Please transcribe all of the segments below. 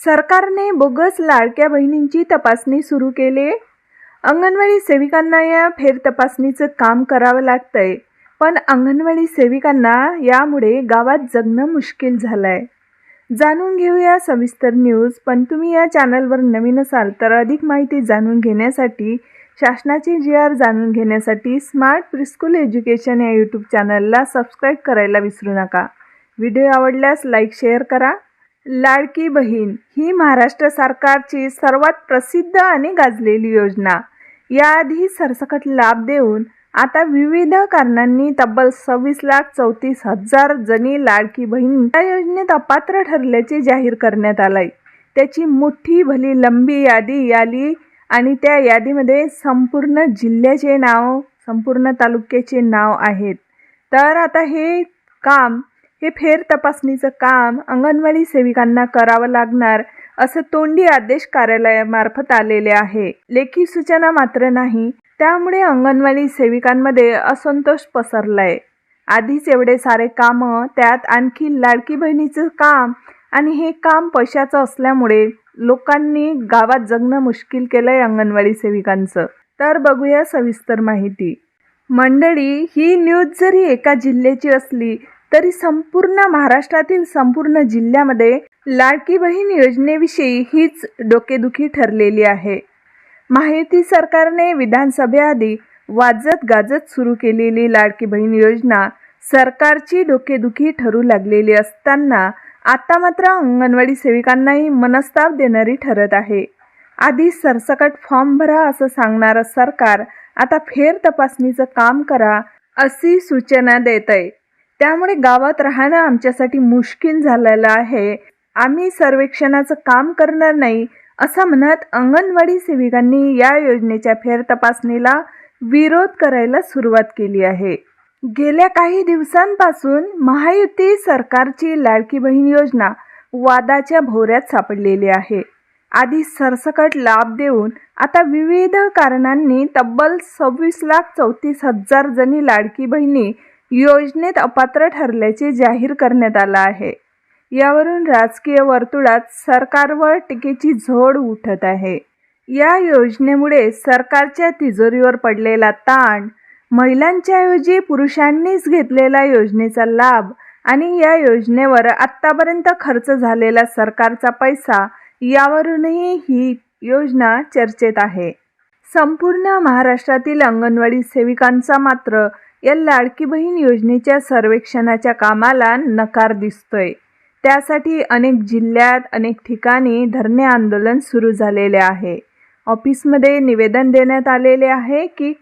सरकारने बोगस लाडक्या बहिणींची तपासणी सुरू केली. अंगणवाडी सेविकांना या फेर तपासणीचं काम करावं लागतंय. पण अंगणवाडी सेविकांना यामुळे गावात जगणं मुश्किल झालंय. जाणून घेऊया सविस्तर न्यूज. पण तुम्ही या चॅनलवर नवीन असाल तर अधिक माहिती जाणून घेण्यासाठी शासनाची जी आर जाणून घेण्यासाठी स्मार्ट प्रिस्कूल एज्युकेशन या यूट्यूब चॅनलला सबस्क्राईब करायला विसरू नका. व्हिडिओ आवडल्यास लाईक शेअर करा. लाडकी बहीण ही महाराष्ट्र सरकारची सर्वात प्रसिद्ध आणि गाजलेली योजना. याआधी सरसकट लाभ देऊन आता विविध कारणांनी तब्बल सव्वीस लाख चौतीस हजार जणी लाडकी बहीण या योजनेत अपात्र ठरल्याचे जाहीर करण्यात आलंय. त्याची मोठी भली लंबी यादी आली आणि त्या यादीमध्ये संपूर्ण जिल्ह्याचे नाव संपूर्ण तालुक्याचे नाव आहेत. तर आता हे काम हे फेर तपासणीचं काम अंगणवाडी सेविकांना करावं लागणार असं तोंडी आदेश कार्यालयामार्फत आलेले आहे. लेखी सूचना मात्र नाही. त्यामुळे अंगणवाडी सेविकांमध्ये असंतोष पसरलाय. आधीच एवढे सारे कामं त्यात आणखी लाडकी बहिणीचं काम आणि हे काम पैशाचं असल्यामुळे लोकांनी गावात जगणं मुश्किल केलंय अंगणवाडी सेविकांचं. तर बघूया सविस्तर माहिती. मंडळी ही न्यूज जरी एका जिल्ह्याची असली तरी संपूर्ण महाराष्ट्रातील संपूर्ण जिल्ह्यामध्ये लाडकी बहीण योजनेविषयी हीच डोकेदुखी ठरलेली आहे. माहिती सरकारने विधानसभेआधी वाजत गाजत सुरू केलेली लाडकी बहीण योजना सरकारची डोकेदुखी ठरू लागलेली असताना आता मात्र अंगणवाडी सेविकांनाही मनस्ताप देणारी ठरत आहे. आधी सरसकट फॉर्म भरा असं सांगणारं सरकार आता फेर तपासणीचं काम करा अशी सूचना देत आहे त्यामुळे गावात राहणं आमच्यासाठी मुश्किल झालेलं आहे. आम्ही सर्वेक्षणाचं काम करणार नाही असं म्हणत अंगणवाडी सेविकांनी या योजनेच्या फेरतपासणीला विरोध करायला सुरुवात केली आहे. गेल्या काही दिवसांपासून महायुती सरकारची लाडकी बहीण योजना वादाच्या भोवऱ्यात सापडलेली आहे. आधी सरसकट लाभ देऊन आता विविध कारणांनी तब्बल सव्वीस लाख चौतीस हजार जणी लाडकी बहिणी योजनेत अपात्र ठरल्याचे जाहीर करण्यात आलं आहे. यावरून राजकीय वर्तुळात सरकारवर टीकेची झोड उठत आहे. या योजनेमुळे सरकारच्या तिजोरीवर पडलेला ताण महिलांच्याऐवजी पुरुषांनीच घेतलेला योजनेचा लाभ आणि या योजनेवर आत्तापर्यंत खर्च झालेला सरकारचा पैसा यावरूनही ही योजना चर्चेत आहे. संपूर्ण महाराष्ट्रातील अंगणवाडी सेविकांचा मात्र या लाडकी बहीण योजनेच्या सर्वेक्षणाच्या कामाला नकार दिसतोय. त्यासाठी अनेक जिल्ह्यात अनेक ठिकाणी धरणे आंदोलन सुरू झालेले आहे. ऑफिसमध्ये निवेदन देण्यात आलेले आहे की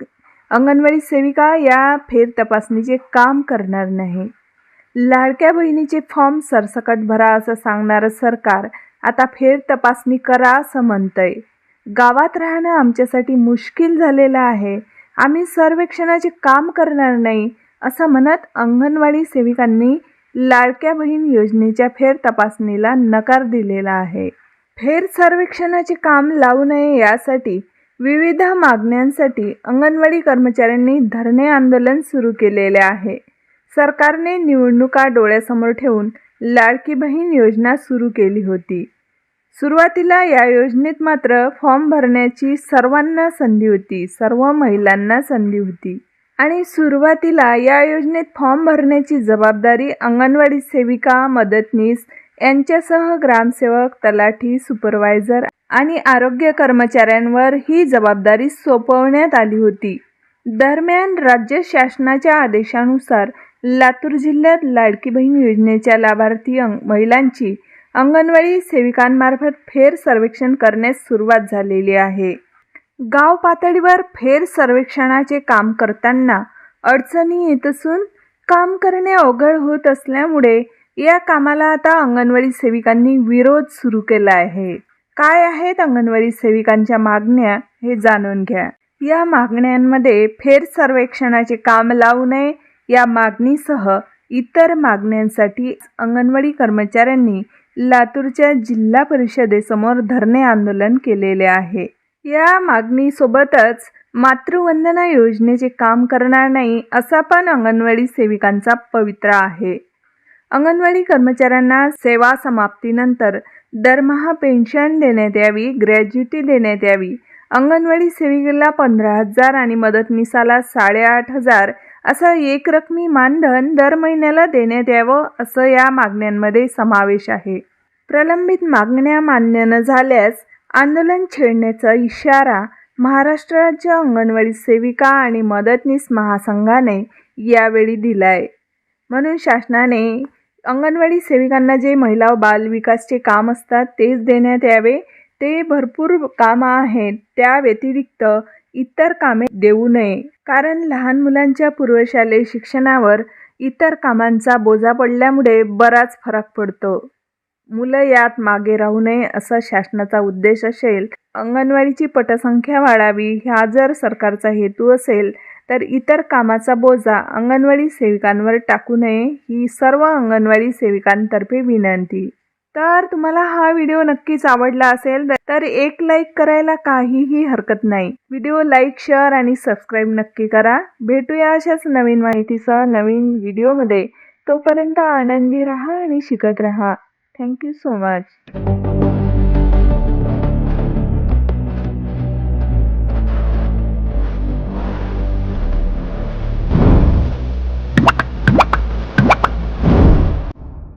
अंगणवाडी सेविका या फेर तपासणीचे काम करणार नाही. लाडक्या बहिणीचे फॉर्म सरसकट भरा असं सांगणारं सरकार आता फेर तपासणी करा असं म्हणतंय. गावात राहणं आमच्यासाठी मुश्किल झालेलं आहे. आम्ही सर्वेक्षणाचे काम करणार नाही असं म्हणत अंगणवाडी सेविकांनी लाडक्या बहीण योजनेच्या फेर तपासणीला नकार दिलेला आहे. फेर सर्वेक्षणाचे काम लावू नये यासाठी विविध मागण्यांसाठी अंगणवाडी कर्मचाऱ्यांनी धरणे आंदोलन सुरू केलेले आहे. सरकारने निवडणुका डोळ्यासमोर ठेवून लाडकी बहीण योजना सुरू केली होती. सुरुवातीला या योजनेत मात्र फॉर्म भरण्याची सर्वांना संधी होती सर्व महिलांना संधी होती. आणि सुरुवातीला या योजनेत फॉर्म भरण्याची जबाबदारी अंगणवाडी सेविका मदतनीस यांच्यासह ग्रामसेवक तलाठी सुपरवायझर आणि आरोग्य कर्मचाऱ्यांवर ही जबाबदारी सोपवण्यात आली होती. दरम्यान राज्य शासनाच्या आदेशानुसार लातूर जिल्ह्यात लाडकी बहीण योजनेच्या लाभार्थी अंग महिलांची अंगणवाडी सेविकांमार्फत फेर सर्वेक्षण करण्यास सुरुवात झालेली आहे. गाव पातळीवर फेर सर्वेक्षणाचे काम करताना अडचणी येत असून काम करणे अवघड होत असल्यामुळे या कामाला आता अंगणवाडी सेविकांनी विरोध सुरू केला आहे. काय आहेत अंगणवाडी सेविकांच्या मागण्या हे जाणून घ्या. या मागण्यांमध्ये फेर सर्वेक्षणाचे काम लावू नये या मागणीसह इतर मागण्यांसाठी अंगणवाडी कर्मचाऱ्यांनी लातूरच्या जिल्हा परिषदेसमोर धरणे आंदोलन केलेले आहे. या मागणीसोबतच मातृवंदना योजनेचे काम करणार नाही असा पण अंगणवाडी सेविकांचा पवित्रा आहे. अंगणवाडी कर्मचाऱ्यांना सेवा समाप्तीनंतर दरमहा पेन्शन देण्यात यावी ग्रॅज्युटी देण्यात यावी अंगणवाडी सेविकेला पंधरा हजार आणि मदतनीसाला साडेआठ हजार असं एकरकमी मानधन दर महिन्याला देण्यात यावं असं या मागण्यांमध्ये समावेश आहे. प्रलंबित मागण्या मान्य न झाल्यास आंदोलन छेडण्याचा इशारा महाराष्ट्र राज्य अंगणवाडी सेविका आणि मदतनीस महासंघाने यावेळी दिलाय. म्हणून शासनाने अंगणवाडी सेविकांना जे महिला व बाल विकासचे काम असतात तेच देण्यात यावे ते भरपूर कामं आहेत. त्या व्यतिरिक्त इतर कामे देऊ नये. कारण लहान मुलांच्या पूर्वशालेय शिक्षणावर इतर कामांचा बोजा पडल्यामुळे बराच फरक पडतो. मुलं यात मागे राहू नये असा शासनाचा उद्देश असेल अंगणवाडीची पटसंख्या वाढावी हा जर सरकारचा हेतू असेल तर इतर कामाचा बोजा अंगणवाडी सेविकांवर टाकू नये ही सर्व अंगणवाडी सेविकांतर्फे विनंती. तर तुम्हाला हा व्हिडिओ नक्कीच आवडला असेल तर एक लाईक करायला काहीही हरकत नाही. व्हिडिओ लाईक शेअर आणि सबस्क्राईब नक्की करा. भेटूया अशाच नवीन माहितीसह नवीन व्हिडिओमध्ये तोपर्यंत आनंदी राहा आणि शिकत राहा. Thank you so much